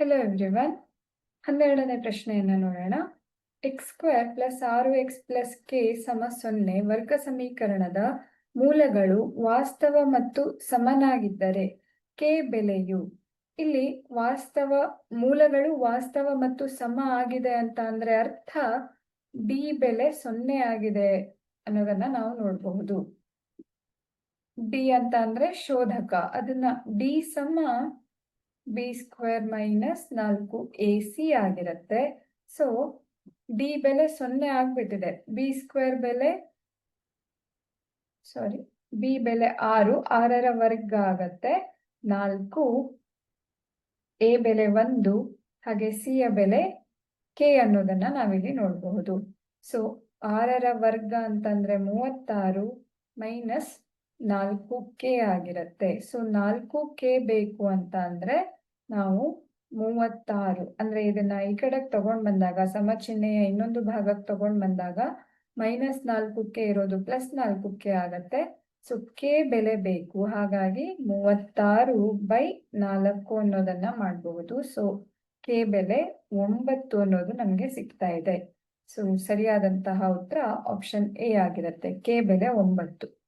Hello everyone ಹನ್ನೆರಡನೇ ಪ್ರಶ್ನೆಯನ್ನು ನೋಡೋಣ. ಎಕ್ಸ್ ಸ್ಕ್ವೇರ್ ಪ್ಲಸ್ ಆರು ಎಕ್ಸ್ ಪ್ಲಸ್ ಕೆ ಸಮ ಸೊನ್ನೆ ವರ್ಗ ಸಮೀಕರಣದ ಮೂಲಗಳು ವಾಸ್ತವ ಮತ್ತು ಸಮನಾಗಿದ್ದರೆ ಕೆ ಬೆಲೆಯು? ಇಲ್ಲಿ ವಾಸ್ತವ ಮೂಲಗಳು ವಾಸ್ತವ ಮತ್ತು ಸಮ ಆಗಿದೆ ಅಂತ ಅಂದ್ರೆ ಅರ್ಥ ಡಿ ಬೆಲೆ ಸೊನ್ನೆ ಆಗಿದೆ ಅನ್ನೋದನ್ನ ನಾವು ನೋಡಬಹುದು. ಡಿ ಅಂತ ಅಂದ್ರೆ ಶೋಧಕ. ಅದನ್ನ ಡಿ ಸಮ ಬಿ ಸ್ಕ್ವೇರ್ ಮೈನಸ್ ನಾಲ್ಕು ಎ ಸಿ ಆಗಿರುತ್ತೆ. ಸೊ ಡಿ ಬೆಲೆ ಸೊನ್ನೆ ಆಗ್ಬಿಟ್ಟಿದೆ. ಬಿ ಸ್ಕ್ವೇರ್ ಬೆಲೆ ಸಾರಿ ಬಿ ಬೆಲೆ ಆರು, ಆರರ ವರ್ಗ ಆಗತ್ತೆ. ನಾಲ್ಕು ಎ ಬೆಲೆ ಒಂದು, ಹಾಗೆ ಸಿ ಯ ಬೆಲೆ ಕೆ ಅನ್ನೋದನ್ನ ನಾವಿಲ್ಲಿ ನೋಡಬಹುದು. ಸೊ ಆರರ ವರ್ಗ ಅಂತಂದ್ರೆ ಮೂವತ್ತಾರು ಮೈನಸ್ ನಾಲ್ಕು ಕೆ ಆಗಿರುತ್ತೆ. ಸೊ ನಾಲ್ಕು ಕೆ ಬೇಕು ಅಂತ ಅಂದ್ರೆ ನಾವು ಮೂವತ್ತಾರು. ಅಂದ್ರೆ ಇದನ್ನ ಈ ಕಡೆಗೆ ತಗೊಂಡ್ ಬಂದಾಗ ಸಮಚಿಹ್ನೆಯ ಇನ್ನೊಂದು ಭಾಗಕ್ಕೆ ತಗೊಂಡ್ ಬಂದಾಗ ಮೈನಸ್ ನಾಲ್ಕು ಕೆ ಇರೋದು ಪ್ಲಸ್ ನಾಲ್ಕು ಕೆ ಆಗತ್ತೆ. ಸೊ ಕೆ ಬೆಲೆ ಬೇಕು. ಹಾಗಾಗಿ ಮೂವತ್ತಾರು ಬೈ ನಾಲ್ಕು ಅನ್ನೋದನ್ನ ಮಾಡಬಹುದು ಸೊ ಕೆ ಬೆಲೆ ಒಂಬತ್ತು ಅನ್ನೋದು ನಮಗೆ ಸಿಗ್ತಾ ಇದೆ. ಸೊ ಸರಿಯಾದಂತಹ ಉತ್ತರ ಆಪ್ಷನ್ ಎ ಆಗಿರುತ್ತೆ. ಕೆ ಬೆಲೆ ಒಂಬತ್ತು.